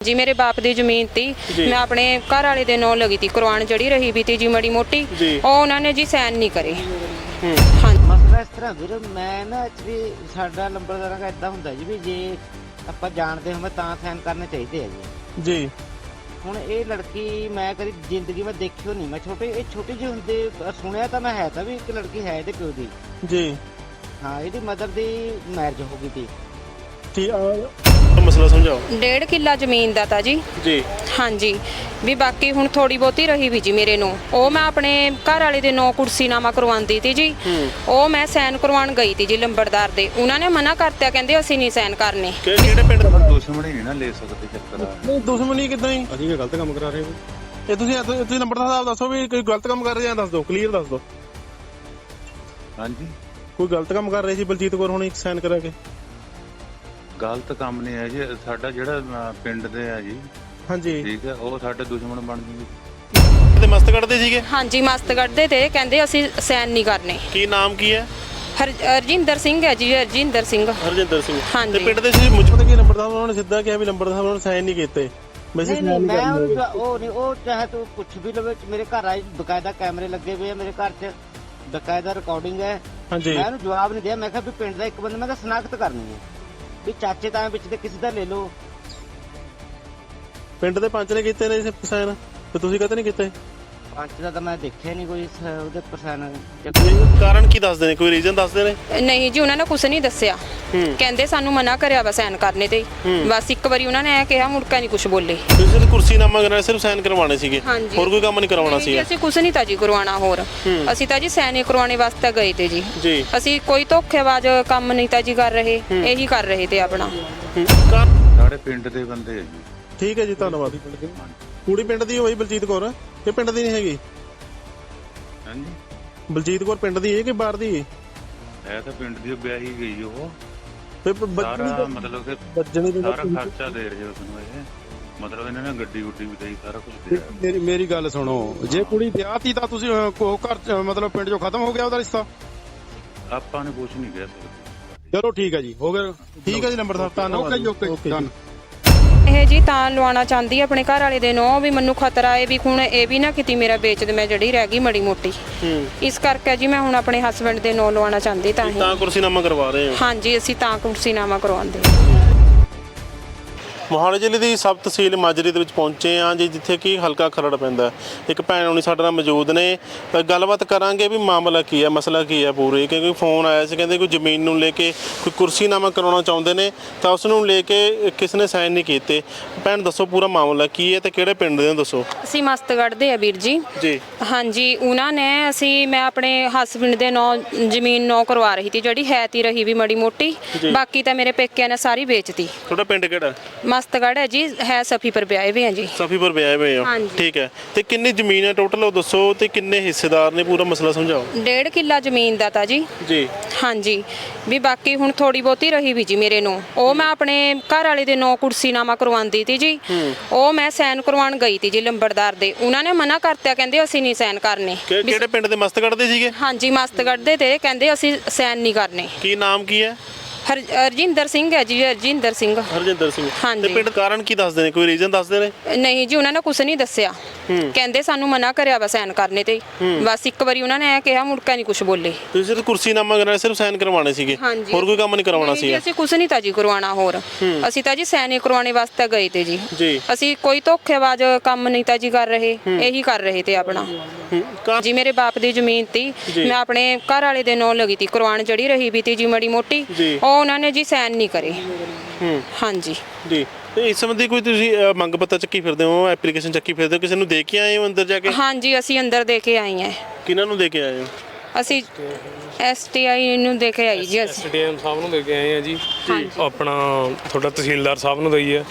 ਜੀ ਮੇਰੇ ਬਾਪ ਦੀ ਜ਼ਮੀਨ ਤੀ। ਮੈਂ ਆਪਣੇ ਘਰ ਵਾਲੇ ਦੇ ਨਾਂ ਲਗੀ ਤੀ ਕੁਰਬਾਨ ਜਿਹੜੀ ਰਹੀ ਵੀ ਤੀ ਜੀ ਮੜੀ ਮੋਟੀ। ਉਹ ਉਹਨਾਂ ਨੇ ਜੀ ਸਾਈਨ ਨਹੀਂ ਕਰੇ। ਹੂੰ। ਮਸਲਾ ਇਸ ਤਰ੍ਹਾਂ ਵੀਰ ਮੈਂ ਨਾ ਐਕਚੁਅਲੀ ਸਾਡਾ ਲੰਬੜਦਾਰਾਂ ਦਾ ਇਦਾਂ ਹੁੰਦਾ ਜੀ ਵੀ ਜੇ ਆਪਾਂ ਜਾਣਦੇ ਹੋਵੇ ਤਾਂ ਸਾਈਨ ਕਰਨੇ ਚਾਹੀਦੇ ਆ ਜੀ। ਜੀ। ਹੁਣ ਇਹ ਲੜਕੀ ਮੈਂ ਕਦੀ ਜ਼ਿੰਦਗੀ ਵਿੱਚ ਦੇਖਿਓ ਨਹੀਂ। ਮੈਂ ਛੋਟੇ ਇਹ ਛੋਟੀ ਜਿਹੀ ਹੁੰਦੇ ਸੁਣਿਆ ਤਾਂ ਮੈਂ ਹੈ ਤਾਂ ਵੀ ਇੱਕ ਲੜਕੀ ਹੈ ਇਹਦੇ ਪਿਓ ਦੀ ਜੀ। ਹਾਂ ਇਹਦੀ ਮਦਰ ਦੀ ਮੈਰਿਜ ਹੋ ਗਈ ਤੀ। ਠੀਕ ਆ ਮਸਲਾ ਸਮਝਾਓ। ਡੇਢ ਕਿੱਲਾ ਜ਼ਮੀਨ ਦਾ ਤਾਂ ਜੀ। ਜੀ। ਹਾਂਜੀ। ਵੀ ਬਾਕੀ ਹੁਣ ਥੋੜੀ ਬਹੁਤੀ ਰਹੀ ਵੀ ਜੀ ਮੇਰੇ ਨੂੰ। ਉਹ ਮੈਂ ਆਪਣੇ ਘਰ ਵਾਲੇ ਦੇ ਨਾਂ ਕੁਰਸੀਨਾਮਾ ਕਰਵਾਉਂਦੀ ਤੀ ਜੀ। ਉਹ ਮੈਂ ਸਾਈਨ ਕਰਵਾਉਣ ਗਈ ਤੀ ਜੀ ਲੰਬੜਦਾਰ ਦੇ। ਉਹਨਾਂ ਨੇ ਮਨਾ ਕਰਤਿਆ ਕਹਿੰਦੇ ਅਸੀਂ ਨਹੀਂ ਸਾਈਨ ਕਰਨੇ। ਕਿ- ਕਿਹੜੇ ਪਿੰਡ ਦਾ ਦੁਸ਼ਮਣੀ ਨਹੀਂ ਨਾ ਲੈ ਸਕਦੇ ਚੱਕਰ ਆ ਨਹੀਂ ਦੁਸ਼ਮਣੀ ਕਿਦਾਂ ਹੀ ਅਸੀਂ ਗਲਤ ਕੰਮ ਕਰਾ ਰਹੇ ਹਾਂ। ਇਹ ਤੁਸੀਂ ਇਹ ਤੁਸੀਂ ਨੰਬਰ ਦਾ ਹਿਸਾਬ ਦੱਸੋ ਵੀ ਕੋਈ ਗਲਤ ਕੰਮ ਕਰ ਰਹੇ ਦੱਸ ਦਿਓ ਕਲੀਅਰ ਦੱਸ ਦਿਓ। ਹਾਂਜੀ। ਕੋਈ ਗਲਤ ਕੰਮ ਕਰ ਰਹੇ ਸੀ ਬਲਜੀਤ ਕੌਰ ਹੁਣੀ ਸਾਈਨ ਕਰਾ ਕੇ? ਗਲਤ ਕੰਮ ਨਹੀਂ ਹੈ ਜੀ। ਸਾਡਾ ਜਿਹੜਾ ਪਿੰਡ ਦੇ ਆ ਜੀ। ਹਾਂਜੀ। ਠੀਕ ਹੈ ਉਹ ਸਾਡੇ ਦੁਸ਼ਮਣ ਬਣ ਜੂਗੇ ਤੇ ਮਸਤ ਕੱਢਦੇ ਸੀਗੇ? ਹਾਂਜੀ ਮਸਤਗੜ੍ਹ ਦੇ ਤੇ। ਕਹਿੰਦੇ ਅਸੀਂ ਸਾਈਨ ਨਹੀਂ ਕਰਨੇ। ਕੀ ਨਾਮ ਕੀ ਹੈ? ਹਰ ਹਰਜਿੰਦਰ ਸਿੰਘ ਹੈ ਜੀ ਹਰਜਿੰਦਰ ਸਿੰਘ। ਹਰਜਿੰਦਰ ਸਿੰਘ। ਹਾਂਜੀ। ਤੇ ਪਿੰਡ ਦੇ ਸੀ ਮੁਝ ਪਤਾ ਕੀ ਨੰਬਰ ਦਾ ਉਹਨਾਂ ਨੇ ਸਿੱਧਾ ਕਿਹਾ ਵੀ ਨੰਬਰ ਦਾ ਉਹਨਾਂ ਨੇ ਸਾਈਨ ਨਹੀਂ ਕੀਤੇ। ਵੈਸੇ ਨਹੀਂ ਨਹੀਂ ਮੈਂ ਉਹਨੂੰ ਉਹ ਨਹੀਂ ਉਹ ਚਾਹੇ ਤੂੰ ਕੁਛ ਵੀ ਲਵੇ ਮੇਰੇ ਘਰ ਆਈ ਬਕਾਇਦਾ ਕੈਮਰੇ ਲੱਗੇ ਹੋਏ ਆ ਮੇਰੇ ਘਰ 'ਚ। ਬਕਾਇਦਾ ਰਿਕਾਰਡਿੰਗ ਹੈ। ਹਾਂਜੀ। ਮੈਂ ਉਹਨੂੰ ਜਵਾਬ ਨਹੀਂ ਦਿਆ ਮੈਂ ਕਿਹਾ ਵੀ ਪਿੰਡ ਦਾ ਇੱਕ ਬੰਦਾ ਮੈਂ ਕਿਹਾ ਸਨਾਖਤ ਕਰਨੀ ਹੈ। ਵੀ ਚਾਚੇ ਤਾਂ ਵਿੱਚ ਦੇ ਕਿਸੇ ਦਾ ਲੈ ਲਓ। ਪਿੰਡ ਦੇ ਪੰਚ ਨੇ ਕੀਤੇ ਨੇ ਸਾਈਨ ਤੇ ਤੁਸੀਂ ਕਦੇ ਨਹੀਂ ਕੀਤੇ? ਪੰਜ ਦਾ ਤਾਂ ਮੈਂ ਦੇਖਿਆ ਨਹੀਂ ਕੋਈ ਸ- ਉਹਦੇ ਪਰਸਨ ਕਾਰਨ ਕੀ ਦੱਸਦੇ ਨੇ? ਕੋਈ ਰੀਜ਼ਨ ਦੱਸਦੇ ਨੇ? ਨਹੀਂ ਜੀ ਉਹਨਾਂ ਨੇ ਕੁਝ ਨਹੀਂ ਦੱਸਿਆ। ਹੂੰ। ਕਹਿੰਦੇ ਸਾਨੂੰ ਮਨਾ ਕਰਿਆ ਵਾ ਸਾਈਨ ਕਰਨੇ ਤੇ। ਬਸ ਇੱਕ ਵਾਰੀ ਉਹਨਾਂ ਨੇ ਇਹ ਕਿਹਾ ਮੁੜਕਾ ਨਹੀਂ ਕੁਝ ਬੋਲੇ। ਤੁਸੀਂ ਸਿਰਫ ਕੁਰਸੀ ਨਾਮਾ ਕਰਨਾ ਸਿਰਫ ਸਾਈਨ ਕਰਵਾਉਣੇ ਸੀਗੇ। ਹਾਂਜੀ। ਹੋਰ ਕੋਈ ਕੰਮ ਨਹੀਂ ਕਰਵਾਉਣਾ ਨਹੀਂ ਜੀ, ਸੀਗਾ। ਅਸੀਂ ਕੁਝ ਨਹੀਂ ਤਾਂ ਜੀ ਕਰਵਾਉਣਾ ਹੋਰ। ਅਸੀਂ ਤਾਂ ਜੀ ਸਾਈਨ ਕਰਵਾਉਣੇ ਵਾਸਤੇ ਗਏ ਤੇ ਜੀ। ਜੀ। ਅਸੀਂ ਕੋਈ ਧੋਖੇਬਾਜ਼ ਕੰਮ ਨਹੀਂ ਤਾਂ ਜੀ ਕਰ ਰਹੇ। ਇਹੀ ਕਰ ਰਹੇ ਤੇ ਆਪਣਾ। ਹੂੰ। ਕਾਰ- ਸਾਡੇ ਪਿੰਡ ਦੇ ਬੰਦੇ ਆ ਜੀ। ਠੀਕ ਹੈ ਜੀ ਧੰਨਵਾਦ। ਕੁੜੀ ਪਿੰਡ ਦੀ ਹੋਈ ਬਲਜੀਤ ਕੌਰ? ਇਹ ਪਿੰਡ ਦੀ ਨਹੀਂ ਹੈਗੀ? ਹਾਂਜੀ। ਬਲਜੀਤ ਕੌਰ ਪਿੰਡ ਦੀ ਹੈ ਕਿ ਬਾਹਰ ਦੀ ਇਹ ਤਾਂ ਪਿੰਡ ਦੀ ਵਿਆਹੀ ਗਈ ਉਹ। ਤੇ ਬੱਜਣੀ ਸਾਰਾ ਦਾ- ਮਤਲਬ ਕਿ ਬੱਜਣੀ ਦਾ ਸਾਰਾ ਖਰਚਾ ਦੇ ਰਹੇ ਉਸ ਨੂੰ ਇਹ। ਮਤਲਬ ਇਹਨਾਂ ਨੇ ਗੱਡੀ ਗੁੱਡੀ ਵੀ ਦੇਈ ਸਾਰਾ ਕੁਝ ਦੇ ਰਿਹਾ ਮੇਰੀ ਮੇਰੀ ਗੱਲ ਸੁਣੋ। ਜੇ ਕੁੜੀ ਵਿਆਹਤੀ ਤਾਂ ਤੁਸੀਂ ਕੋ ਘਰ ਚ, ਮਤਲਬ ਪਿੰਡ ਚੋਂ ਖਤਮ ਹੋ ਗਿਆ ਉਹਦਾ ਰਿਸ਼ਤਾ? ਆਪਾਂ ਨੇ ਕੁਝ ਨਹੀਂ ਕਹਿ ਸਕਦੇ ਚਲੋ ਠੀਕ ਹੈ ਜੀ। ਹੋ ਗਿਆ। ਠੀਕ ਹੈ ਜੀ ਨੰਬਰ ਸਾਹਿਬ ਧੰਨਵਾਦ ਓਕੇ ਜੀ ਓਕੇ। ਡਨ ਇਹ ਜੀ ਤਾਂ ਲਵਾਉਣਾ ਚਾਹੁੰਦੀ ਆ ਆਪਣੇ ਘਰ ਵਾਲੇ ਦੇ ਨੋ ਵੀ ਮੈਨੂੰ ਖਤਰਾ ਹੈ ਵੀ ਹੁਣ ਇਹ ਵੀ ਨਾ ਕਿਤੇ ਮੇਰਾ ਵੇਚ ਦੇ ਮੈਂ ਜਿਹੜੀ ਰਹਿ ਗਈ ਮੜੀ ਮੋਟੀ। ਹੂੰ। ਇਸ ਕਰਕੇ ਜੀ ਮੈਂ ਹੁਣ ਆਪਣੇ ਹਸਬੰਡ ਦੇ ਨੋ ਲਵਾਉਣਾ ਚਾਹੁੰਦੀ ਤਾਂ ਹੀ। ਤਾਂ ਕੁਰਸੀ ਨਾਮਾ ਕਰਵਾ ਰਹੇ ਹਾਂ? ਹਾਂਜੀ ਅਸੀਂ ਤਾਂ ਕੁਰਸੀਨਾਮਾ ਕਰਵਾਉਂਦੇ ਮੋਹਾਲੀ ਜ਼ਿਲ੍ਹੇ ਦੀ ਸਬ ਤਹਿਸੀਲ ਮਾਜਰੀ ਦੇ ਵਿੱਚ ਪਹੁੰਚੇ ਆ ਜੀ ਜਿੱਥੇ ਕਿ ਹਲਕਾ ਖਰੜ ਪੈਂਦਾ। ਇੱਕ ਭੈਣ ਹੁਣੀ ਸਾਡੇ ਨਾਲ ਮੌਜੂਦ ਨੇ। ਗੱਲਬਾਤ ਕਰਾਂਗੇ ਵੀ ਮਾਮਲਾ ਕੀ ਹੈ ਮਸਲਾ ਕੀ ਹੈ ਪੂਰੇ। ਕਿਉਂਕਿ ਫੋਨ ਆਇਆ ਸੀ ਕਹਿੰਦੇ ਕੋਈ ਜ਼ਮੀਨ ਨੂੰ ਲੈ ਕੇ ਕੋਈ ਕੁਰਸੀਨਾਮਾ ਕਰਾਉਣਾ ਚਾਹੁੰਦੇ ਨੇ ਤਾਂ ਉਸ ਨੂੰ ਲੈ ਕੇ ਕਿਸ ਨੇ ਸਾਈਨ ਨਹੀਂ ਕੀਤੇ। ਭੈਣ ਦੱਸੋ ਪੂਰਾ ਮਾਮਲਾ ਕੀ ਹੈ ਤੇ ਕਿਹੜੇ ਪਿੰਡ ਦੇ ਹੋ ਦੱਸੋ। ਅਸੀਂ ਮਸਤਗੜ੍ਹ ਦੇ ਆ ਵੀਰ ਜੀ। ਜੀ। ਹਾਂਜੀ ਉਹਨਾਂ ਨੇ ਅਸੀਂ ਮੈਂ ਆਪਣੇ ਹਸਬੰਡ ਦੇ ਨਾਂ ਜ਼ਮੀਨ ਨੌ ਕਰਵਾ ਰਹੀ ਸੀ ਜਿਹੜੀ ਹੈ ਤੀ ਰਹੀ ਵੀ ਮੜੀ ਮੋਟੀ। ਬਾਕੀ ਤਾਂ ਮੇਰੇ ਪੇਕਿਆਂ ਨੇ ਸਾਰੀ ਵੇਚਤੀ। ਤੁਹਾਡਾ ਪਿੰਡ ਕਿਹੜਾ? ਮਸਤਗੜ੍ਹ ਹੈ ਜੀ ਹੈ ਸਫੀ ਪਰ ਵਿਆਹੇ ਵੀ ਆ ਜੀ। ਸਫੀਪੁਰ ਵਿਆਹੇ ਹੋਏ ਹੋ ਹਾਂਜੀ। ਠੀਕ ਹੈ। ਤੇ ਕਿੰਨੀ ਜ਼ਮੀਨ ਹੈ ਟੋਟਲ ਉਹ ਦੱਸੋ ਤੇ ਕਿੰਨੇ ਹਿੱਸੇਦਾਰ ਨੇ ਪੂਰਾ ਮਸਲਾ ਸਮਝਾਓ। ਡੇਢ ਕਿੱਲਾ ਜ਼ਮੀਨ ਦਾ ਤਾਂ ਜੀ। ਜੀ। ਹਾਂਜੀ। ਵੀ ਬਾਕੀ ਹੁਣ ਥੋੜੀ ਬਹੁਤੀ ਰਹੀ ਵੀ ਜੀ ਮੇਰੇ ਨੂੰ। ਉਹ ਮੈਂ ਆਪਣੇ ਘਰ ਵਾਲੇ ਦੇ ਨਾਂ ਕੁਰਸੀਨਾਮਾ ਕਰਵਾਉਂਦੀ ਤੀ ਜੀ। ਉਹ ਮੈਂ ਸਾਈਨ ਕਰਵਾਉਣ ਗਈ ਤੀ ਜੀ ਲੰਬੜਦਾਰ ਦੇ। ਉਹਨਾਂ ਨੇ ਮਨਾ ਕਰਤਿਆ ਕਹਿੰਦੇ ਅਸੀਂ ਨਹੀਂ ਸਾਈਨ ਕਰਨੇ। ਕਿ- ਕਿਹੜੇ ਪਿੰਡ ਦੇ? ਮਸਤਗੜ੍ਹ ਦੇ ਸੀਗੇ? ਹਾਂਜੀ ਮਸਤਗੜ੍ਹ ਦੇ ਤੇ ਕਹਿੰਦੇ ਅਸੀਂ ਸਾਈਨ ਨਹੀਂ ਕਰਨੇ। ਕੀ ਨਾਮ ਕੀ ਹੈ? ਹਰ ਹਰਜਿੰਦਰ ਸਿੰਘ ਹੈ ਜੀ ਹਰਜਿੰਦਰ ਸਿੰਘ। ਹਰਜਿੰਦਰ ਸਿੰਘ। ਹਾਂਜੀ। ਤੇ ਪਿੰਡ ਕਾਰਨ ਕੀ ਦੱਸਦੇ ਨੇ? ਕੋਈ ਰੀਜ਼ਨ ਦੱਸਦੇ ਨੇ? ਨਹੀਂ ਜੀ ਉਹਨਾਂ ਨੇ ਕੁਝ ਨਹੀਂ ਦੱਸਿਆ। ਕਹਿੰਦੇ ਸਾਨੂੰ ਮਨਾ ਕਰਿਆ ਵਾ ਸਾਈਨ ਕਰਨੇ ਤੇ। ਬਸ ਇੱਕ ਵਾਰੀ ਉਹਨਾਂ ਨੇ ਇਹ ਕਿਹਾ ਮੁੜਕਾ ਨਹੀਂ ਕੁਝ ਬੋਲੇ। ਤੁਸੀਂ ਸਿਰਫ ਕੁਰਸੀ ਨਾਮਾ ਕਰਨਾ ਸਿਰਫ ਸਾਈਨ ਕਰਵਾਉਣੇ ਸੀਗੇ। ਹਾਂਜੀ। ਹੋਰ ਕੋਈ ਕੰਮ ਨਹੀਂ ਕਰਵਾਉਣਾ ਨਹੀਂ ਜੀ, ਸੀਗਾ। ਅਸੀਂ ਕੁਝ ਨਹੀਂ ਤਾਂ ਜੀ ਕਰਵਾਉਣਾ ਹੋਰ। ਅਸੀਂ ਤਾਂ ਜੀ ਸਾਈਨ ਹੀ ਕਰਵਾਉਣੇ ਵਾਸਤੇ ਗਏ ਤੇ ਜੀ। ਜੀ। ਅਸੀਂ ਕੋਈ ਧੋਖੇਬਾਜ਼ ਕੰਮ ਨਹੀਂ ਤਾਂ ਜੀ ਕਰ ਰਹੇ। ਇਹੀ ਕਰ ਰਹੇ ਤੇ ਆਪਣਾ। ਜੀ ਮੇਰੇ ਬਾਪ ਦੀ ਜ਼ਮੀਨ ਤੀ। ਜੀ। ਮੈਂ ਆਪਣੇ ਘਰ ਵਾਲੇ ਦੇ ਨਾਂ ਲਗੀ ਤੀ ਕੁਰਬਾਨ ਜਿਹੜੀ ਰਹੀ ਵੀ ਤੀ ਜੀ ਮੜੀ ਮੋਟੀ। ਜੀ। ਉਹ ਉਹਨਾਂ ਨੇ ਜੀ ਸਾਈਨ ਨਹੀਂ ਕਰੇ। ਹੂੰ। ਹਾਂਜੀ। ਜੀ। ਤੇ ਇਸ ਸੰਬੰਧੀ ਕੋਈ ਤੁਸੀਂ ਅ, ਮੰਗ ਪੱਤਰ ਚੱਕੀ ਫਿਰਦੇ ਹੋ ਐਪਲੀਕੇਸ਼ਨ ਚੱਕੀ ਫਿਰਦੇ ਹੋ ਕਿਸੇ ਨੂੰ ਦੇ ਕੇ ਆਏ ਹੋ ਅੰਦਰ ਜਾ ਕੇ? ਹਾਂਜੀ ਅਸੀਂ ਅੰਦਰ ਦੇ ਕੇ ਆਏ ਹਾਂ। ਕਿਹਨਾਂ ਨੂੰ ਦੇ ਕੇ ਆਏ ਹੋ? ਅਸੀਂ ਐਸਟੀਆਈ ਨੂੰ ਦੇ ਕੇ ਆਈ ਜੀ ਅਸੀਂ। ਐਸਡੀਐਮ ਸਾਹਿਬ ਨੂੰ ਦੇ ਕੇ ਆਏ ਆ ਜੀ। ਆਪਣਾ ਤੁਹਾਡਾ ਤਹਿਸੀਲਦਾਰ ਸਾਹਿਬ ਨੂੰ ਦਈ ਹੈ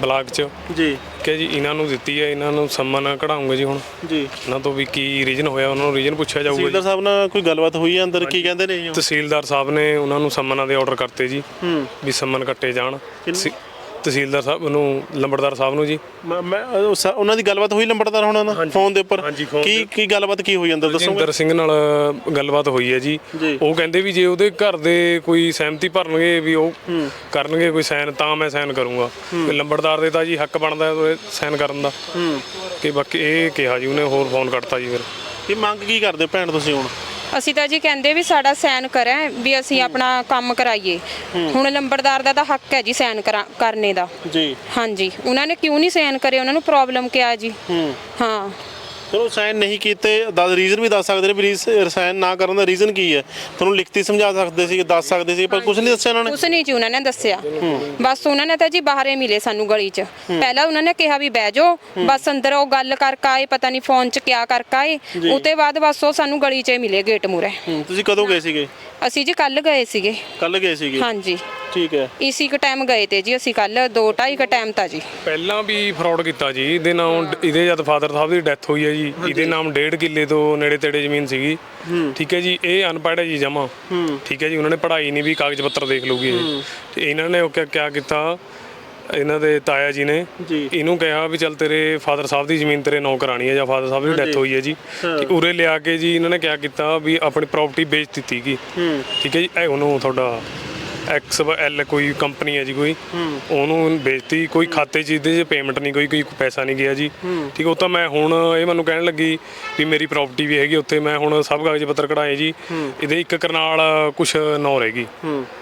ਬਲਾਕ ਚ। ਜੀ। ਕਿ ਜੀ ਇਹਨਾਂ ਨੂੰ ਦਿੱਤੀ ਹੈ ਇਹਨਾਂ ਨੂੰ ਸੰਮਨ ਕਢਾਉਂਗੇ ਜੀ ਹੁਣ। ਜੀ। ਇਹਨਾਂ ਤੋਂ ਵੀ ਕੀ ਰੀਜਨ ਹੋਇਆ ਉਹਨਾਂ ਨੂੰ ਰੀਜਨ ਪੁੱਛਿਆ ਜਾਊਗਾ ਤਹਿਸੀਲਦਾਰ ਸਾਹਿਬ ਨਾਲ ਕੋਈ ਗੱਲਬਾਤ ਹੋਈ ਹੈ ਅੰਦਰ ਕੀ ਕਹਿੰਦੇ ਨੇ ਜੀ? ਤਹਿਸੀਲਦਾਰ ਸਾਹਿਬ ਨੇ ਉਹਨਾਂ ਨੂੰ ਸੰਮਨਾਂ ਦੇ ਆਰਡਰ ਕਰਤੇ ਜੀ ਵੀ ਸੰਮਨ ਕੱਟੇ ਜਾਣ। ਤਹਿਸੀਲਦਾਰ ਸਾਹਿਬ ਨੂੰ ਲੰਬੜਦਾਰ ਸਾਹਿਬ ਨੂੰ ਜੀ। ਮੈਂ ਮੈਂ- ਉਹ ਸ- ਉਹਨਾਂ ਦੀ ਗੱਲਬਾਤ ਹੋਈ ਲੰਬੜਦਾਰ ਹੋਣਾ ਨਾਲ ਫੋਨ ਦੇ ਉੱਪਰ? ਹਾਂਜੀ, ਕੀ ਕੀ ਗੱਲਬਾਤ ਕੀ ਹੋਈ ਅੰਦਰ ਦੱਸੋਗੇ? ਜਿੰਦਰ ਸਿੰਘ ਨਾਲ ਗੱਲਬਾਤ ਹੋਈ ਹੈ ਜੀ। ਜੀ। ਉਹ ਕਹਿੰਦੇ ਵੀ ਜੇ ਉਹਦੇ ਘਰ ਦੇ ਕੋਈ ਸਹਿਮਤੀ ਭਰਨਗੇ ਵੀ ਉਹ ਕਰਨਗੇ ਕੋਈ ਸਾਈਨ ਤਾਂ ਮੈਂ ਸਾਈਨ ਕਰੂੰਗਾ। ਵੀ ਲੰਬੜਦਾਰ ਦੇ ਤਾਂ ਜੀ ਹੱਕ ਬਣਦਾ ਸਾਈਨ ਕਰਨ ਦਾ। ਕਿ ਬਾਕੀ ਇਹ ਕਿਹਾ ਜੀ ਉਹਨੇ ਹੋਰ ਫੋਨ ਕੱਟਤਾ ਜੀ ਫਿਰ। ਕੀ ਮੰਗ ਕੀ ਕਰਦੇ ਹੋ ਭੈਣ ਤੁਸੀਂ ਹੁਣ? ਅਸੀਂ ਤਾਂ ਜੀ ਕਹਿੰਦੇ ਵੀ ਸਾਡਾ ਸਾਈਨ ਕਰਾਂ ਵੀ ਅਸੀਂ ਆਪਣਾ ਕੰਮ ਕਰਾਈਏ। ਹੁਣ ਲੰਬੜਦਾਰ ਦਾ ਤਾਂ ਹੱਕ ਹੈ ਜੀ ਸਾਈਨ ਕਰਨੇ ਦਾ। ਜੀ। ਹਾਂਜੀ। ਉਹਨਾਂ ਨੇ ਕਿਉਂ ਨਹੀਂ ਸਾਈਨ ਕਰੇ? ਉਹਨਾਂ ਨੂੰ ਪ੍ਰੋਬਲਮ ਕਿਆ ਹੈ। ਜੀ ਹਾਂ। ਚਲੋ ਸਾਈਨ ਨਹੀਂ ਕੀਤੇ ਦੱਸ ਰੀਜ਼ਨ ਵੀ ਦੱਸ ਸਕਦੇ ਨੇ ਵੀ ਸਾਈਨ ਨਾ ਕਰਨ ਦਾ ਰੀਜ਼ਨ ਕੀ ਹੈ? ਤੁਹਾਨੂੰ ਲਿਖਤੀ ਸਮਝਾ ਸਕਦੇ ਸੀ ਦੱਸ ਸਕਦੇ ਸੀ ਪਰ ਕੁਝ ਨਹੀਂ ਦੱਸਿਆ ਉਹਨਾਂ ਨੇ? ਕੁਛ ਨਹੀਂ ਜੀ ਉਹਨਾਂ ਨੇ ਦੱਸਿਆ। ਬਸ ਉਹਨਾਂ ਨੇ ਤਾਂ ਜੀ ਬਾਹਰੇ ਮਿਲੇ ਸਾਨੂੰ ਗਲੀ 'ਚ। ਪਹਿਲਾਂ ਉਹਨਾਂ ਨੇ ਕਿਹਾ ਵੀ ਬਹਿ ਜਾਓ ਬਸ ਅੰਦਰ ਉਹ ਗੱਲ ਕਰਕੇ ਆਏ ਪਤਾ ਨਹੀਂ ਫੋਨ 'ਚ ਕਿਆ ਕਰਕੇ ਆਏ। ਉਤੇ ਬਾਅਦ ਬਸ ਉਹ ਸਾਨੂੰ ਗਲੀ 'ਚ ਹੀ ਮਿਲੇ ਗੇਟ ਮੂਰੇ ਹੂੰ, ਤੁਸੀਂ ਕਦੋਂ ਗਏ ਸੀਗੇ? ਅਸੀਂ ਜੀ ਕੱਲ ਗਏ ਸੀਗੇ। ਕੱਲ ਗਏ ਸੀਗੇ? ਹਾਂਜੀ। ਠੀਕ ਹੈ। ਇਸੀ ਕ ਟਾਈਮ ਗਏ ਤੇ ਜੀ ਅਸੀਂ ਕੱਲ 2:30 ਕ ਟਾਈਮ ਤਾਂ ਜੀ। ਪਹਿਲਾਂ ਵੀ ਫਰਾਡ ਕੀਤਾ ਜੀ ਇਹਦੇ ਨਾਮ ਇਹਦੇ ਜਦ ਫਾਦਰ ਸਾਹਿਬ ਦੀ ਡੈਥ ਹੋਈ ਹੈ ਜੀ ਇਹਦੇ ਨਾਮ ਡੇਢ ਕਿੱਲੇ ਤੋਂ ਨੇੜੇ ਤੇੜੇ ਜ਼ਮੀਨ ਸੀਗੀ। ਠੀਕ ਹੈ ਜੀ ਇਹ ਅਨਪੜ੍ਹ ਹੈ ਜੀ ਜਮਾ। ਠੀਕ ਹੈ ਜੀ ਉਹਨਾਂ ਨੇ ਪੜ੍ਹਾਈ ਨਹੀਂ ਵੀ ਕਾਗਜ਼ ਪੱਤਰ ਦੇਖ ਲੂਗੀ ਇਹ। ਤੇ ਇਹਨਾਂ ਨੇ ਉਹ ਕਿਆ ਕਿਆ ਕੀਤਾ? ਇਹਨਾਂ ਦੇ ਤਾਇਆ ਜੀ ਨੇ। ਜੀ। ਇਹਨੂੰ ਕਿਹਾ ਵੀ ਚੱਲ ਤੇਰੇ ਫਾਦਰ ਸਾਹਿਬ ਦੀ ਜ਼ਮੀਨ ਤੇਰੇ ਨਾਂ ਕਰਾਣੀ ਹੈ ਜਾਂ ਫਾਦਰ ਸਾਹਿਬ ਦੀ ਡੈਥ ਹੋਈ ਹੈ ਜੀ। ਤੇ ਉਰੇ ਲਿਆ ਕੇ ਜੀ ਇਹਨਾਂ ਨੇ ਕਿਆ ਕੀਤਾ ਵੀ ਆਪਣੀ ਪ੍ਰਾਪਰਟੀ ਵੇਚ ਦਿੱਤੀ ਗੀ। ਠੀਕ ਹੈ ਜੀ ਇਹ ਉਹਨੂੰ ਤੁਹਾਡਾ ਐਕਸ ਐਲ ਕੋਈ ਕੰਪਨੀ ਹੈ ਜੀ ਕੋਈ ਉਹਨੂੰ ਵੇਚਤੀ ਕੋਈ ਖਾਤੇ 'ਚ ਇਹਦੇ 'ਚ ਪੇਮੈਂਟ ਨਹੀਂ ਕੋਈ ਕੋਈ ਪੈਸਾ ਨਹੀਂ ਗਿਆ ਜੀ। ਠੀਕ ਉਹ ਤਾਂ ਮੈਂ ਹੁਣ ਇਹ ਮੈਨੂੰ ਕਹਿਣ ਲੱਗੀ ਵੀ ਮੇਰੀ ਪ੍ਰਾਪਰਟੀ ਵੀ ਹੈਗੀ ਉੱਥੇ ਮੈਂ ਹੁਣ ਸਭ ਕਾਗਜ਼ ਪੱਤਰ ਕਢਾਏ ਜੀ। ਇਹਦੇ ਇੱਕ ਕਰਨਾਲ ਕੁਛ ਨੌ ਰਹਿ ਗਈ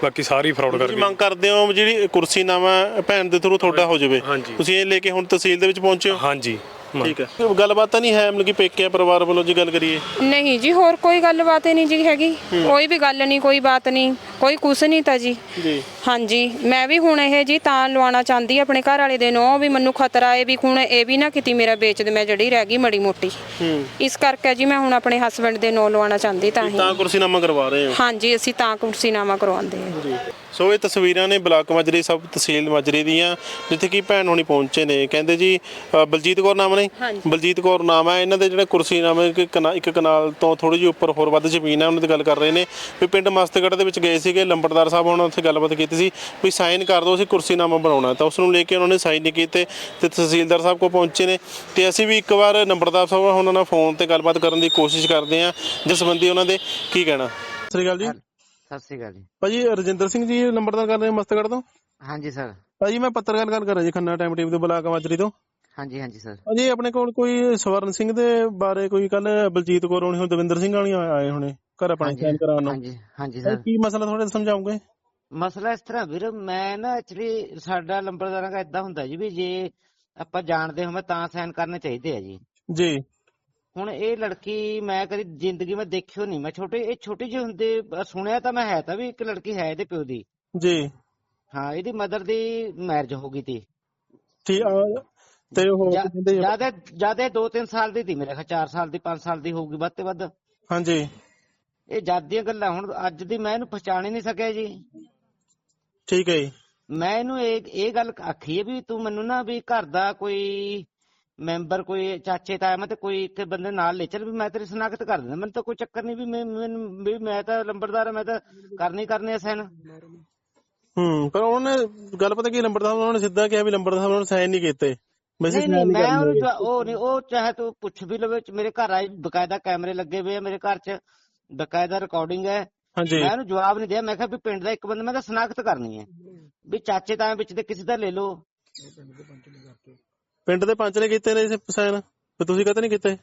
ਬਾਕੀ ਸਾਰੀ ਫਰਾਡ ਕਰ ਗਈ। ਮੰਗ ਕਰਦੇ ਹੋ ਜਿਹੜੀ ਕੁਰਸੀ ਨਾਮਾ ਭੈਣ ਦੇ ਥਰੂ ਤੁਹਾਡਾ ਹੋ ਜਾਵੇ। ਤੁਸੀਂ ਇਹ ਲੈ ਕੇ ਹੁਣ ਤਹਿਸੀਲ ਦੇ ਵਿੱਚ ਪਹੁੰਚੇ ਹੋ? ਹਾਂਜੀ। ਠੀਕ ਹੈ। ਗੱਲਬਾਤ ਤਾਂ ਨਹੀਂ ਹੈ ਮਤਲਬ ਕਿ ਪੇਕੇ ਪਰਿਵਾਰ ਵੱਲੋਂ ਜੀ ਗੱਲ ਕਰੀਏ। ਨਹੀਂ ਜੀ ਹੋਰ ਕੋਈ ਗੱਲਬਾਤ ਹੀ ਨਹੀਂ ਜੀ ਹੈਗੀ। ਕੋਈ ਵੀ ਗੱਲ ਨਹੀਂ ਕੋਈ ਬਾਤ ਨਹੀਂ ਕੋਈ ਕੁਛ ਨਹੀਂ ਤਾਂ ਜੀ। ਜੀ। ਹਾਂਜੀ ਮੈਂ ਵੀ ਹੁਣ ਇਹ ਜੀ ਤਾਂ ਲਵਾਉਣਾ ਚਾਹੁੰਦੀ ਆਪਣੇ ਘਰ ਵਾਲੇ ਦੇ ਨੋ ਵੀ ਮੈਨੂੰ ਖਤਰਾ ਹੈ ਵੀ ਹੁਣ ਇਹ ਵੀ ਨਾ ਕਿਤੇ ਮੇਰਾ ਵੇਚ ਦੇ ਮੈਂ ਜਿਹੜੀ ਰਹਿ ਗਈ ਮੜੀ ਮੋਟੀ। ਹੂੰ। ਇਸ ਕਰਕੇ ਜੀ ਮੈਂ ਹੁਣ ਆਪਣੇ ਹਸਬੰਡ ਦੇ ਨੋ ਲਵਾਉਣਾ ਚਾਹੁੰਦੀ ਤਾਂ ਹੀ ਤਾਂ ਕੁਰਸੀ ਨਾਮਾ ਕਰਵਾ ਰਹੇ ਹੋ। ਹਾਂਜੀ ਅਸੀਂ ਤਾਂ ਕੁਰਸੀਨਾਮਾ ਕਰਵਾਉਂਦੇ ਹਾਂ। ਜੀ। ਸੋ ਇਹ ਤਸਵੀਰਾਂ ਨੇ ਬਲਾਕ ਮਾਜਰੀ ਸਬ ਤਹਿਸੀਲ ਮਾਜਰੀ ਦੀਆਂ ਜਿੱਥੇ ਕਿ ਭੈਣ ਹੋਣੀ ਪਹੁੰਚੇ ਨੇ। ਕਹਿੰਦੇ ਜੀ ਅ, ਬਲਜੀਤ ਕੌਰ ਨਾਮ ਨੇ। ਬਲਜੀਤ ਕੌਰ ਨਾਮ ਹੈ। ਇਹਨਾਂ ਦੇ ਜਿਹੜੇ ਕੁਰਸੀ ਨਾਮ ਹੈ ਕਿ ਕਨਾ- ਇੱਕ ਕਨਾਲ ਤੋਂ ਥੋੜੀ ਜਿਹੀ ਉੱਪਰ ਹੋਰ ਵੱਧ ਜ਼ਮੀਨ ਹੈ ਉਹਨਾਂ ਦੀ ਗੱਲ ਕਰ ਰਹੇ ਨੇ। ਵੀ ਪਿੰਡ ਮਸਤਗੜ੍ਹ ਦੇ ਵਿੱਚ ਗਏ ਸੀਗੇ ਲੰਬੜਦਾਰ ਸਾਹਿਬ ਉਹਨਾਂ ਉੱਥੇ ਗੱਲਬਾਤ ਕੀਤੀ ਸੀ ਵੀ ਸਾਈਨ ਕਰ ਦਿਓ ਅਸੀਂ ਕੁਰਸੀ ਨਾਮਾ ਬਣਾਉਣਾ ਤਾਂ ਉਸ ਨੂੰ ਲੈ ਕੇ ਉਹਨਾਂ ਨੇ ਸਾਈਨ ਨਹੀਂ ਕੀਤੇ ਤੇ ਤਹਿਸੀਲਦਾਰ ਸਾਹਿਬ ਕੋਲ ਪਹੁੰਚੇ ਨੇ। ਤੇ ਅਸੀਂ ਵੀ ਇੱਕ ਵਾਰ ਨੰਬਰਦਾਰ ਸਾਹਿਬ ਉਹਨਾਂ ਨਾਲ ਫੋਨ ਤੇ ਗੱਲਬਾਤ ਕਰਨ ਦੀ ਕੋਸ਼ਿਸ਼ ਕਰਦੇ ਹਾਂ ਜਿਸ ਸੰਬੰਧੀ ਉਹਨਾਂ ਦੇ ਕੀ ਕਹਿਣਾ? ਸਤਿ ਸ਼੍ਰੀ ਅਕਾਲ ਜੀ। ਸਤਿ ਸ਼੍ਰੀ ਅਕਾਲ ਜੀ। ਭਾਜੀ ਰਜਿੰਦਰ ਸਿੰਘ ਜੀ ਨੰਬਰਦਾਰ ਕਰ ਰਹੇ ਮਸਤਗੜ੍ਹ ਤੋਂ? ਹਾਂਜੀ ਸਰ। ਭਾਜੀ ਮੈਂ ਪੱਤਰਕਾਰ ਗੱਲ ਕਰ ਰਿਹਾ ਜੀ ਖੰਨਾ ਟਾਈਮ ਟੀਵੀ ਦੇ ਬਲਾਕ ਮਾਜਰੀ ਤੋਂ। ਹਾਂਜੀ ਹਾਂਜੀ ਸਰ। ਭਾਜੀ ਆਪਣੇ ਕੋਲ ਕੋਈ ਸਵਰਨ ਸਿੰਘ ਦੇ ਬਾਰੇ ਕੋਈ ਕੱਲ ਬਲਜੀਤ ਕੌਰ ਹੋਣੀ ਹੁਣ ਦਵਿੰਦਰ ਸਿੰਘ ਵਾਲੀ ਆਏ ਹੋਣੇ ਘਰ ਆਪਣੇ ਸਾਈਨ ਕਰਾਉਣ ਨੂੰ। ਹਾਂਜੀ ਹਾਂਜੀ ਸਰ। ਕੀ ਮਸਲਾ ਥੋੜੇ ਸਮਝਾਉਂਗੇ ਮਸਲਾ ਇਸ ਤਰ੍ਹਾਂ ਵੀਰ ਮੈਂ ਨਾ ਐਕਚੁਅਲੀ ਸਾਡਾ ਲੰਬੜਦਾਰਾਂ ਦਾ ਇਦਾਂ ਹੁੰਦਾ ਜੀ ਵੀ ਜੇ ਆਪਾਂ ਜਾਣਦੇ ਹੋਵੇਂ ਤਾਂ ਸਾਈਨ ਕਰਨੇ ਚਾਹੀਦੇ ਆ ਜੀ। ਜੀ। ਹੁਣ ਇਹ ਲੜਕੀ ਮੈਂ ਕਦੀ ਜ਼ਿੰਦਗੀ ਵਿੱਚ ਦੇਖਿਓ ਨਹੀਂ। ਮੈਂ ਛੋਟੇ ਇਹ ਛੋਟੀ ਜਿਹੀ ਹੁੰਦੇ ਸੁਣਿਆ ਤਾਂ ਮੈਂ ਹੈ ਤਾਂ ਵੀ ਇੱਕ ਲੜਕੀ ਹੈ ਇਹਦੇ ਪਿਓ ਦੀ। ਜੀ। ਹਾਂ ਇਹਦੀ ਮਦਰ ਦੀ ਮੈਰਿਜ ਹੋ ਗਈ ਤੀ। ਠੀਕ ਤੇ ਉਹ ਜ਼ਿਆਦਾ ਜ਼ਿਆਦਾ 2-3 ਸਾਲ ਦੀ ਤੀ ਮੇਰੇ ਖਿਆਲ 4 ਸਾਲ ਦੀ 5 ਸਾਲ ਦੀ ਹੋਊਗੀ ਵੱਧ ਤੇ ਵੱਧ। ਹਾਂਜੀ। ਇਹ ਜਦ ਦੀਆਂ ਗੱਲਾਂ ਹੁਣ ਅੱਜ ਦੀ ਮੈਂ ਇਹਨੂੰ ਪਛਾਣ ਹੀ ਨਹੀਂ ਸਕਿਆ ਜੀ। ਠੀਕ ਹੈ ਜੀ। ਮੈਂ ਇਹਨੂੰ ਇਹ ਇਹ ਗੱਲ ਆਖੀ ਹੈ ਵੀ ਤੂੰ ਮੈਨੂੰ ਨਾ ਵੀ ਘਰ ਦਾ ਕੋਈ ਮੈਂਬਰ ਕੋਈ ਚਾਚੇ ਤਾਇਆ ਮੈਂ ਤੇ ਕੋਈ ਇੱਕ ਬੰਦੇ ਨਾਲ ਲੈ ਚੱਲ ਵੀ ਮੈਂ ਤੇਰੀ ਸਨਾਖਤ ਕਰ ਦਿੰਦਾ। ਮੈਨੂੰ ਤਾਂ ਕੋਈ ਚੱਕਰ ਨਹੀਂ ਵੀ ਮੈਂ ਮੈਨੂੰ- ਵੀ ਮੈਂ ਤਾਂ ਲੰਬੜਦਾਰ ਹਾਂ ਮੈਂ ਤਾਂ ਕਰਨੀ ਕਰਨੇ ਸੈਨ। ਹੂੰ ਪਰ ਉਹਨਾਂ ਗੱਲ ਪਤਾ ਕੀ ਸਾਹਿਬ ਉਹਨਾਂ ਨੇ ਸਿੱਧਾ ਕਿਹਾ ਵੀ ਸਾਹਿਬ ਉਹਨਾਂ ਨੇ ਸਾਈਨ ਨਹੀਂ ਕੀਤੇ। ਵੈਸੇ ਨਹੀਂ ਨਹੀਂ sign ਮੈਂ ਉਹਨੂੰ ਕਰਨੇ। ਜਵਾ- ਉਹ ਨਹੀਂ ਉਹ ਚਾਹੇ ਤੂੰ ਪੁੱਛ ਵੀ ਲਵੇ ਮੇਰੇ ਘਰ ਆਈ ਬਕਾਇਦਾ ਕੈਮਰੇ ਲੱਗੇ ਹੋਏ ਆ ਮੇਰੇ ਘਰ 'ਚ ਬਕਾਇਦਾ ਰਿਕਾਰਡਿੰਗ ਹੈ। ਹਾਂਜੀ। ਮੈਂ ਉਹਨੂੰ ਜਵਾਬ ਨਹੀਂ ਦਿਆ ਮੈਂ ਕਿਹਾ ਵੀ ਪਿੰਡ ਦਾ ਇੱਕ ਬੰਦਾ ਮੈਂ ਤਾਂ ਸਨਾਖਤ ਕਰਨੀ ਹੈ। ਵੀ ਚਾਚੇ ਤਾਏ ਵਿੱਚ ਤੇ ਕਿਸੇ ਦਾ ਲੈ ਲਓ। ਪਿੰਡ ਦੇ ਪੰਚ ਨੇ ਕੀਤੇ ਨੇ ਸਾਈਨ ਤੇ ਤੁਸੀਂ ਕਦੇ ਨਹੀਂ ਕੀਤੇ?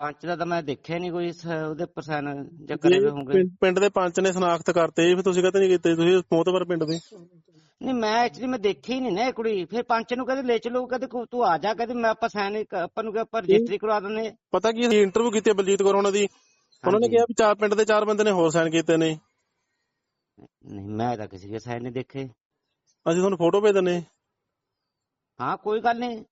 ਪੰਚ ਦਾ ਤਾਂ ਮੈਂ ਦੇਖਿਆ ਨਹੀਂ ਕੋਈ ਉਹਦੇ ਪਰਸਨ ਜਾਂ ਕਰੇ ਹੋਏ ਹੋਣਗੇ ਪਿੰਡ- ਦੇ ਪੰਚ ਨੇ ਸਨਾਖਤ ਕਰਤੇ ਫਿਰ ਤੁਸੀਂ ਕਦੇ ਨਹੀਂ ਕੀਤੇ? ਤੁਸੀਂ ਮੋਤਬਰ ਪਿੰਡ ਦੇ। ਨਹੀਂ ਮੈਂ ਐਕਚੁਅਲੀ ਮੈਂ ਦੇਖੀ ਨਹੀਂ ਨਾ ਇਹ ਕੁੜੀ। ਫਿਰ ਪੰਚ ਨੂੰ ਕਹਿੰਦੇ ਲੈ ਚਲੋ ਕਹਿੰਦੇ ਤੂੰ ਆ ਜਾ ਕਹਿੰਦੇ ਮੈਂ ਆਪਾਂ ਸਾਈਨ ਆਪਾਂ ਨੂੰ ਆਪਾਂ ਰਜਿਸਟਰੀ ਕਰਵਾ ਦਿੰਦੇ। ਪਤਾ ਕੀ ਇੰਟਰਵਿਊ ਕੀਤੀ ਬਲਜੀਤ ਕੌਰ ਉਹਨਾਂ ਦੀ। ਉਹਨਾਂ ਨੇ। ਕਿਹਾ ਵੀ ਚਾਰ ਪਿੰਡ ਦੇ ਚਾਰ ਬੰਦੇ ਨੇ ਹੋਰ ਸਾਈਨ ਕੀਤੇ ਨੇ। ਨਹੀਂ ਮੈਂ ਤਾਂ ਕਿਸੇ ਦੇ ਸਾਈਨ ਨਹੀਂ ਦੇਖੇ। ਅਸੀਂ ਤੁਹਾਨੂੰ ਫੋਟੋ ਭੇਜ ਦਿੰਨੇ ਹਾਂ ਕੋਈ ਗੱਲ ਨਹੀਂ।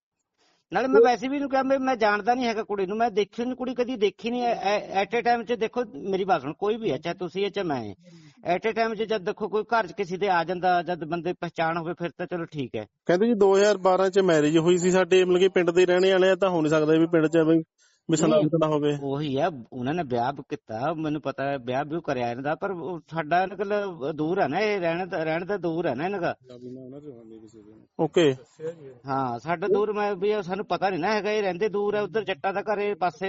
ਨਾਲੇ ਮੈਂ ਵੈਸੇ ਵੀ ਇਹਨੂੰ ਕਿਹਾ, ਮੈਂ ਜਾਣਦਾ ਨਹੀਂ ਹੈਗਾ ਕੁੜੀ ਨੂੰ, ਮੈਂ ਦੇਖੀ ਨਹੀਂ ਕੁੜੀ ਕਦੀ ਦੇਖੀ ਨਹੀਂ ਐਟ ਅ ਟਾਈਮ 'ਚ ਦੇਖੋ, ਮੇਰੀ ਬਾਤ ਸੁਣ, ਕੋਈ ਵੀ ਹੈ, ਚਾਹੇ ਤੁਸੀਂ ਹੈ, ਚਾਹੇ ਮੈਂ ਐਟ ਅ ਟਾਈਮ 'ਚ ਜਦ ਦੇਖੋ ਕੋਈ ਘਰ 'ਚ ਕਿਸੇ ਦੇ ਆ ਜਾਂਦਾ, ਜਦ ਬੰਦੇ ਪਹਿਚਾਣ ਹੋਵੇ, ਫਿਰ ਤਾਂ ਚਲੋ ਠੀਕ ਹੈ। ਕਹਿੰਦੇ ਜੀ 2012 ਚ ਮੈਰਿਜ ਹੋਈ ਸੀ ਸਾਡੇ, ਮਤਲਬ ਕਿ ਪਿੰਡ ਦੇ ਰਹਿਣੇ ਵਾਲੇ ਆ, ਤਾਂ ਹੋ ਨਹੀਂ ਸਕਦਾ ਵੀ ਪਿੰਡ ਚ ਐਵੇਂ ਨਾ ਹੋਵੇ। ਉਹੀ ਆ ਉਹਨਾਂ ਨੇ ਵਿਆਹ ਕੀਤਾ ਮੈਨੂੰ ਪਤਾ ਹੈ ਵਿਆਹ ਵੀ ਕਰਿਆ ਇਹਨਾਂ ਦਾ ਪਰ ਸਾਡਾ ਨਿਕਲ ਦੂਰ ਹੈ ਨਾ ਇਹ ਰਹਿਣ ਦਾ ਰਹਿਣ ਦਾ ਦੂਰ ਹੈ ਨਾ ਇਹਨਾਂ ਦਾ। ਓਕੇ। ਹਾਂ। ਸਾਡਾ ਦੂਰ ਮੈਂ ਵੀ ਸਾਨੂੰ ਪਤਾ ਨਹੀਂ ਨਾ ਹੈਗਾ ਇਹ ਰਹਿੰਦੇ ਦੂਰ ਹੈ ਉਧਰ ਜੱਟਾਂ ਦਾ ਘਰ ਪਾਸੇ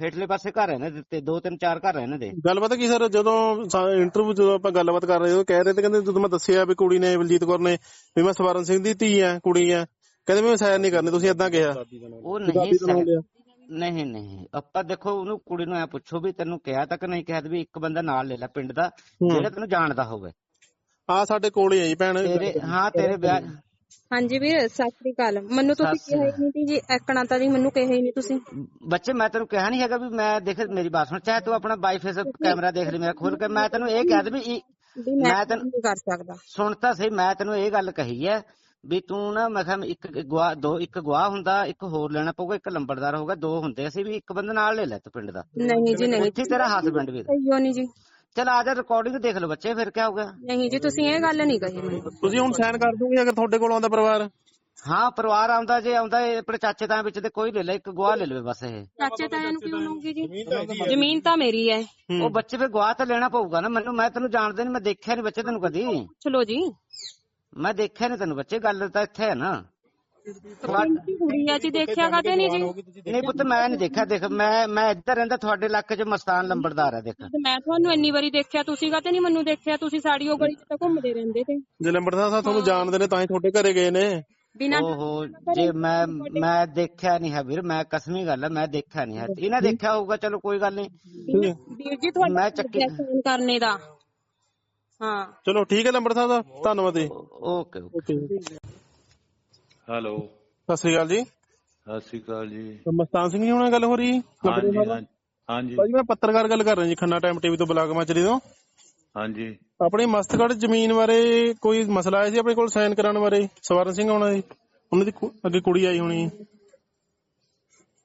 ਹੇਠਲੇ ਪਾਸੇ ਘਰ ਹੈ ਨਾ ਦਿੱਤੇ ਦੋ ਤਿੰਨ ਚਾਰ ਘਰ ਹੈ ਇਹਨਾਂ ਦੇ। ਗੱਲ ਪਤਾ ਕੀ ਸਰ ਜਦੋਂ ਇੰਟਰਵਿਊ ਜਦੋਂ ਆਪਾਂ ਗੱਲਬਾਤ ਕਰ ਰਹੇ ਉਹ ਕਹਿ ਰਹੇ ਤੇ ਕਹਿੰਦੇ ਜਦੋਂ ਮੈਂ ਦੱਸਿਆ ਵੀ ਕੁੜੀ ਨੇ ਬਲਜੀਤ ਕੌਰ ਨੇ ਵੀ ਮੈਂ ਸਵਰਨ ਸਿੰਘ ਦੀ ਧੀ ਆ ਕੁੜੀ ਆ ਕਹਿੰਦੇ ਮੈਂ ਸਾਇਰ ਨਹੀਂ ਕਰਨੀ ਤੁਸੀਂ ਇਦਾਂ ਕਿਹਾ। ਉਹ ਨਹੀਂ ਨਹੀਂ ਨਹੀਂ। ਆਪਾਂ ਦੇਖੋ ਉਹਨੂੰ ਕੁੜੀ ਨੂੰ ਐ ਪੁੱਛੋ ਵੀ ਤੈਨੂੰ ਕਿਹਾ ਤਾਂ ਕਿ ਨਹੀਂ ਕਿਹਾ ਵੀ ਇੱਕ ਬੰਦਾ ਨਾਲ ਲੈ ਲੈ ਪਿੰਡ ਦਾ ਜਿਹੜਾ ਤੈਨੂੰ ਜਾਣਦਾ ਹੋਵੇ। ਆ ਸਾਡੇ ਕੋਲ ਹੀ ਆ ਜੀ ਭੈਣ। ਤੇਰੇ ਹਾਂ ਤੇਰੇ ਵਿਆਹ ਹਾਂਜੀ ਵੀਰ ਸਤਿ ਸ੍ਰੀ ਅਕਾਲ। ਮੈਨੂੰ ਤੁਸੀਂ ਕਿਹਾ ਹੀ ਨਹੀਂ ਜੀ ਐਕਣਾ ਤਾਂ ਜੀ ਮੈਨੂੰ ਕਿਹਾ ਹੀ ਨਹੀਂ ਤੁਸੀਂ। ਬੱਚੇ ਮੈਂ ਤੈਨੂੰ ਕਿਹਾ ਨਹੀਂ ਹੈਗਾ ਵੀ ਮੈਂ ਦੇਖ ਮੇਰੀ ਬਾਤ ਸੁਣ ਚਾਹੇ ਤੂੰ ਆਪਣਾ ਬਾਈ ਫੇਸ ਕੈਮਰਾ ਦੇਖ ਲਈ ਮੇਰਾ ਖੋਲ ਕੇ ਮੈਂ ਤੈਨੂੰ ਇਹ ਕਹਿ ਦੇ ਵੀ ਮੈਂ ਮੈਂ ਤੈਨੂੰ ਨਹੀਂ ਕਰ ਸਕਦਾ। ਸੁਣ ਤਾਂ ਸਹੀ ਮੈਂ ਤੈਨੂੰ ਇਹ ਗੱਲ ਕਹੀ ਹੈ ਵੀ ਤੂੰ ਨਾ ਮੈਂ ਕਿਹਾ ਇੱਕ ਗਵਾਹ ਦੋ ਇੱਕ ਗਵਾਹ ਹੁੰਦਾ ਇੱਕ ਹੋਰ ਲੈਣਾ ਪਊਗਾ ਇੱਕ ਲੰਬੜਦਾਰ ਹੋਊਗਾ ਦੋ ਹੁੰਦੇ ਅਸੀਂ ਵੀ ਇੱਕ ਬੰਦਾ ਨਾਲ ਲੈ ਲੈ ਤੂੰ ਪਿੰਡ ਦਾ। ਨਹੀਂ ਜੀ ਨਹੀਂ ਉੱਥੇ ਤੇਰਾ ਹਸਬੰਡ ਵੀ ਕਹੀਓ ਨਹੀਂ ਜੀ। ਚਲ ਆ ਜਾ ਰਿਕਾਰਡਿੰਗ ਦੇਖ ਲਓ ਬੱਚੇ ਫਿਰ ਕੀ ਹੋਊਗਾ? ਨਹੀਂ ਜੀ ਤੁਸੀਂ ਇਹ ਗੱਲ ਨਹੀਂ ਕਹੀ ਮੈਨੂੰ। ਤੁਸੀਂ ਹੁਣ ਸਾਈਨ ਕਰ ਦੋਗੇ ਅਗਰ ਤੁਹਾਡੇ ਕੋਲ ਆਉਂਦਾ ਪਰਿਵਾਰ? ਹਾਂ ਪਰਿਵਾਰ ਆਉਂਦਾ ਜੇ ਆਉਂਦਾ ਇਹ ਆਪਣੇ ਚਾਚੇ ਤਾਂ ਵਿੱਚ ਤੇ ਕੋਈ ਲੈ ਲੈ ਇੱਕ ਗਵਾਹ ਲੈ ਲਵੇ ਬਸ ਇਹ। ਚਾਚੇ ਤਾਇਆ ਨੂੰ ਕਿਉਂ ਲਊਗੀ ਜੀ? ਜ਼ਮੀਨ ਤਾਂ ਮੇਰੀ ਹੈ। ਉਹ ਬੱਚੇ ਫੇ ਗਵਾਹ ਤਾਂ ਲੈਣਾ ਪਊਗਾ ਨਾ ਮੈਨੂੰ ਮੈਂ ਤੈਨੂੰ ਜਾਣਦਾ ਨਹੀਂ ਮੈਂ ਦੇਖਿਆ ਨਹੀਂ ਬੱਚੇ ਤੈਨੂੰ ਕਦੀ। ਚਲੋ ਜੀ। ਮੈਂ ਦੇਖਿਆ ਨਹੀਂ ਤੈਨੂੰ ਬੱਚੇ ਗੱਲ ਤਾਂ ਇੱਥੇ ਹੈ ਨਾ। ਤੁਹਾਡੀ ਕੁੜੀ ਆ ਜੀ ਦੇਖਿਆ ਕਦੇ ਨਹੀਂ ਜੀ? ਨਹੀਂ ਪੁੱਤ ਮੈਂ ਨਹੀਂ ਦੇਖਿਆ। ਦੇਖ ਮੈਂ ਮੈਂ ਇੱਧਰ ਰਹਿੰਦਾ ਤੁਹਾਡੇ ਇਲਾਕੇ 'ਚ ਮਸਤਾਨ ਲੰਬੜਦਾਰ ਹੈ ਦੇਖ। ਤੇ ਮੈਂ ਤੁਹਾਨੂੰ ਇੰਨੀ ਵਾਰੀ ਦੇਖਿਆ ਤੁਸੀਂ ਕਦੇ ਨਹੀਂ ਮੈਨੂੰ ਦੇਖਿਆ? ਤੁਸੀਂ ਸਾਡੀ ਉਹ ਗਲੀ 'ਚ ਤਾਂ ਘੁੰਮਦੇ ਰਹਿੰਦੇ ਤੇ। ਜੇ ਲੰਬੜਦਾਰ ਸਾਹਿਬ ਤੁਹਾਨੂੰ ਜਾਣਦੇ ਨੇ ਤਾਂ ਹੀ ਤੁਹਾਡੇ ਘਰੇ ਗਏ ਨੇ। ਬਿਨਾਂ ਓਹੋ ਜੇ ਮੈਂ ਮੈਂ ਦੇਖਿਆ ਨਹੀਂ ਹੈ ਵੀਰ ਮੈਂ ਕਸਮੀ ਗੱਲ ਹੈ ਮੈਂ ਦੇਖਿਆ ਨਹੀਂ ਹੈ। ਇਹਨਾਂ ਦੇਖਿਆ ਹੋਊਗਾ ਚਲੋ ਕੋਈ ਗੱਲ ਨਹੀਂ ਵੀਰ ਜੀ ਤੁਹਾਡਾ ਮੈਂ ਚੱਕੀ- ਫੋਨ ਕਰਨੇ ਦਾ। ਹਾਂ। ਚਲੋ ਠੀਕ ਹੈ ਲੰਬੜਦਾਰ ਸਾਹਿਬ ਧੰਨਵਾਦ ਜੀ। Okay okay. ਹੈਲੋ। ਸਤਿ ਸ੍ਰੀ ਅਕਾਲ ਜੀ। ਸਤਿ ਸ਼੍ਰੀ ਅਕਾਲ ਜੀ। ਮਸਤਾਨ ਸਿੰਘ ਜੀ ਹੁਣਾਂ ਗੱਲ ਹੋ ਰਹੀ ਹਾਂਜੀ ਹਾਂਜੀ, ਹਾਂਜੀ। ਭਾਜੀ ਮੈਂ ਪੱਤਰਕਾਰ ਗੱਲ ਕਰ ਰਿਹਾ ਜੀ ਖੰਨਾ ਟਾਈਮ ਟੀਵੀ ਤੋਂ ਬਲਾਕ ਮਾਚਰੀ ਤੋਂ। ਹਾਂਜੀ। ਆਪਣੀ ਮਸਤਗੜ ਜ਼ਮੀਨ ਬਾਰੇ ਕੋਈ ਮਸਲਾ ਆਇਆ ਸੀ ਆਪਣੇ ਕੋਲ ਸਾਈਨ ਕਰਾਉਣ ਬਾਰੇ? ਸਵਰਨ ਸਿੰਘ ਆਉਣਾ ਜੀ ਉਹਨਾਂ ਦੀ ਕੁ- ਅੱਗੇ ਕੁੜੀ ਆਈ ਹੋਣੀ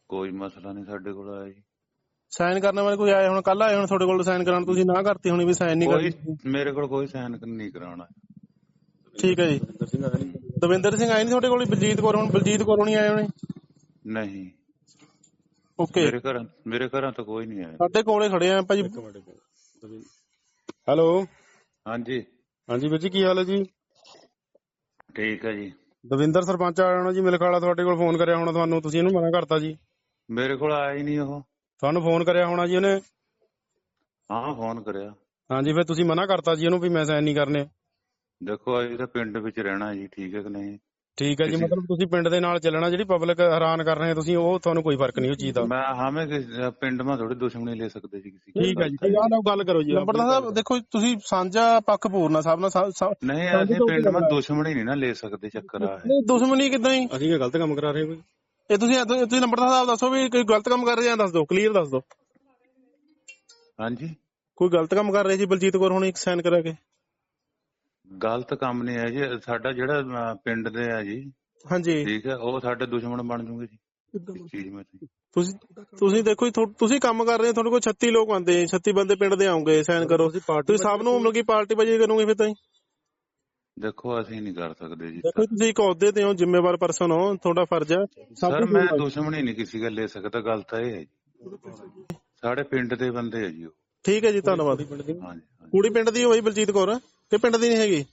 ਕੋਈ ਮਸਲਾ ਨਹੀਂ ਸਾਡੇ ਕੋਲ ਆਇਆ ਜੀ। ਸਾਈਨ ਕਰਨ ਵਾਲੇ ਕੋਈ ਆਏ ਹੁਣ ਕੱਲ ਆਏ ਹੁਣ ਤੁਹਾਡੇ ਕੋਲ ਸਾਈਨ ਕਰਾਉਣ ਤੁਸੀਂ ਨਾ ਕਰਤੀ ਹੋਣੀ ਵੀ ਸਾਈਨ ਨਹੀਂ ਕੋਈ ਕਰਨੀ ਮੇਰੇ ਕੋਲ ਕੋਈ ਸਾਈਨ ਨਹੀਂ ਕਰਾਉਣਾ। ਠੀਕ ਹੈ ਜੀ। ਦਵਿੰਦਰ ਸਿੰਘ ਆਏ ਨਹੀਂ ਤੁਹਾਡੇ ਕੋਲ? ਬਲਜੀਤ ਕੌਰ ਹੁਣ ਬਲਜੀਤ ਕੌਰ ਹੋਣੀ ਆਏ ਹੋਣੇ? ਨਹੀਂ। ਓਕੇ। ਮੇਰੇ ਘਰ ਮੇਰੇ ਘਰਾਂ ਤੋਂ ਕੋਈ ਨਹੀਂ ਆਇਆ। ਸਾਡੇ ਕੋਲੇ ਖੜੇ ਆ ਭਾਜੀ ਹੈਲੋ। ਹਾਂਜੀ। ਹਾਂਜੀ ਵੀਰ ਜੀ ਕੀ ਹਾਲ ਹੈ ਜੀ? ਠੀਕ ਹੈ ਜੀ। ਦਵਿੰਦਰ ਸਰਪੰਚ ਆਇਆ ਹੋਣਾ ਜੀ ਮਿਲਖਾਲਾ ਤੁਹਾਡੇ ਕੋਲ ਫੋਨ ਕਰਿਆ ਹੋਣਾ ਤੁਹਾਨੂੰ ਤੁਸੀਂ ਇਹਨੂੰ ਮਨਾ ਕਰਤਾ ਜੀ। ਮੇਰੇ ਕੋਲ ਆਇਆ ਹੀ ਨਹੀਂ ਉਹ। ਤੁਹਾਨੂੰ ਫੋਨ ਕਰਿਆ ਹੋਣਾ ਜੀ ਉਹਨੇ? ਹਾਂ ਫੋਨ ਕਰਿਆ। ਹਾਂਜੀ ਫਿਰ ਤੁਸੀਂ ਮਨਾ ਕਰਤਾ ਜੀ ਉਹਨੂੰ ਵੀ ਮੈਂ ਸਾਈਨ ਨਹੀਂ ਕਰਨੇ। ਦੇਖੋ ਅਸੀਂ ਤਾਂ ਪਿੰਡ ਵਿੱਚ ਰਹਿਣਾ ਜੀ ਠੀਕ ਹੈ ਕਿ ਨਹੀਂ? ਠੀਕ ਹੈ ਜੀ ਮਤਲਬ ਤੁਸੀਂ ਪਿੰਡ ਦੇ ਨਾਲ ਚੱਲਣਾ ਜਿਹੜੀ ਪਬਲਿਕ ਹੈਰਾਨ ਕਰ ਰਹੇ ਤੁਸੀਂ ਉਹ ਤੁਹਾਨੂੰ ਕੋਈ ਫ਼ਰਕ ਨਹੀਂ ਉਹ ਚੀਜ਼ ਦਾ। ਮੈਂ ਹਮੇ ਕਿਸ- ਪਿੰਡ ਮਾ ਥੋੜੀ ਦੁਸ਼ਮਣੀ ਲੈ ਸਕਦੇ ਜੀ ਕਿਸੇ ਠੀਕ ਹੈ ਜੀ ਠੀਕ ਆ ਲਓ ਗੱਲ ਕਰੋ ਜੀ ਲੰਬੜਦਾਰ ਸਾਹਿਬ ਦੇਖੋ ਤੁਸੀਂ ਸਾਂਝਾ ਪੱਖ ਪੂਰਨਾ ਸਭ ਨਾਲ ਸਾ- ਸਾ- ਨਹੀਂ ਅਸੀਂ ਪਿੰਡ ਮਾ ਦੁਸ਼ਮਣੀ ਨਹੀਂ ਨਾ ਲੈ ਸਕਦੇ ਚੱਕਰ ਆ ਦੁਸ਼ਮਣੀ ਕਿਦਾਂ ਹੀ ਅਸੀਂ ਕੀ ਗਲਤ ਕੰਮ ਕਰਾ ਰਹੇ ਕੋਈ? ਇਹ ਤੁਸੀਂ ਤੁਸੀਂ ਲੰਬੜਦਾਰ ਸਾਹਿਬ ਦੱਸੋ ਵੀ ਕੋਈ ਗਲਤ ਕੰਮ ਕਰ ਰਹੇ ਜਾਂ ਦੱਸ ਦਿਓ ਕਲੀਅਰ ਦੱਸ ਦਿਓ। ਹਾਂਜੀ। ਕੋਈ ਗਲਤ ਕੰਮ ਕਰ ਰਹੇ ਸੀ ਬਲਜੀਤ ਕੌਰ ਹੁਣ ਇੱਕ ਸਾਈਨ ਕਰਾ ਕੇ। ਗਲਤ ਕੰਮ ਨਹੀਂ ਹੈ ਜੀ ਸਾਡਾ ਜਿਹੜਾ ਪਿੰਡ ਦੇ ਆ ਜੀ ਹਾਂਜੀ। ਠੀਕ ਹੈ ਉਹ ਸਾਡੇ ਦੁਸ਼ਮਣ ਬਣ ਜੂਗੇ ਜੀ ਇਸ ਚੀਜ਼ ਵਿੱਚ। ਤੁਸੀਂ ਤੁਸੀਂ ਦੇਖੋ ਜੀ, ਤੁਸੀਂ ਕੰਮ ਕਰ ਰਹੇ ਹੋ ਤੁਹਾਡੇ ਕੋਲ 36 ਲੋਕ ਆਉਂਦੇ 36 ਬੰਦੇ ਪਿੰਡ ਦੇ ਆਉਂਗੇ ਸਾਈਨ ਕਰੋ। ਤੁਸੀਂ ਸਭ ਨੂੰ ਮਤਲਬ ਕਿ ਪਾਰਟੀ ਬਾਜੀ ਕਰੋਗੇ ਫਿਰ ਤਾਂ ਜੀ। ਦੇਖੋ ਅਸੀਂ ਨਹੀਂ ਕਰ ਸਕਦੇ ਜੀ। ਦੇਖੋ ਤੁਸੀਂ ਇੱਕ ਅਹੁਦੇ ਤੇ ਹੋ ਜ਼ਿੰਮੇਵਾਰ ਪਰਸਨ ਹੋ ਤੁਹਾਡਾ ਫਰਜ਼ ਹੈ। ਸਭ ਸਰ ਮੈਂ ਦੁਸ਼ਮਣੀ ਨਹੀਂ ਕਿਸੇ ਗੱਲ ਲੈ ਸਕਦਾ ਗੱਲ ਤਾਂ ਇਹ ਹੈ ਜੀ। ਸਾਡੇ ਪਿੰਡ ਦੇ ਬੰਦੇ ਆ ਜੀ ਉਹ। ਠੀਕ ਹੈ ਜੀ ਧੰਨਵਾਦ। ਕੁੜੀ ਪਿੰਡ ਦੀ ਹੋਈ ਬਲਜੀਤ ਕੌਰ? ਕਿ ਪਿੰਡ ਦੀ ਨਹੀਂ ਹੈਗੀ?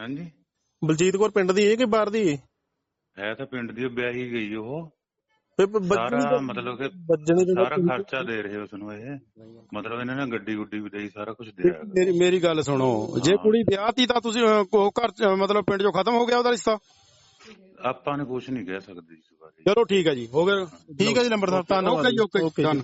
ਹਾਂਜੀ। ਬਲਜੀਤ ਕੌਰ ਪਿੰਡ ਦੀ ਹੈ ਕਿ ਬਾਹਰ ਦੀ ਹੈ? ਹੈ ਤਾਂ ਪਿੰਡ ਦੀ ਉਹ ਵਿਆਹੀ ਗਈ ਉਹ। ਸਾਰਾ ਮਤਲਬ ਕਿ ਬੱਚਣੀ ਜਿਹੜਾ ਸਾਰਾ ਖਰਚਾ ਦੇ ਰਹੇ ਉਸ ਨੂੰ ਇਹ। ਮਤਲਬ ਇਹਨਾਂ ਨੇ ਗੱਡੀ ਗੁੱਡੀ ਵੀ ਦੇਈ ਸਾਰਾ ਕੁਝ ਦਿਆ। ਮੇਰੀ ਮੇਰੀ ਗੱਲ ਸੁਣੋ ਜੇ ਕੁੜੀ ਵਿਆਹਤੀ ਤਾਂ ਤੁਸੀਂ ਉਹ ਘਰ ਚ, ਮਤਲਬ ਪਿੰਡ ਚੋਂ ਖਤਮ ਹੋ ਗਿਆ ਉਹਦਾ ਰਿਸ਼ਤਾ? ਆਪਾਂ ਨੇ ਕੁਝ ਨਹੀਂ ਕਹਿ ਸਕਦੇ ਇਸ ਬਾਰੇ। ਚਲੋ ਠੀਕ ਹੈ ਜੀ ਹੋ ਗਿਆ। ਠੀਕ ਹੈ ਜੀ ਨੰਬਰ ਸਾਹਿਬ ਧੰਨਵਾਦ ਓਕੇ ਜੀ ਓਕੇ done।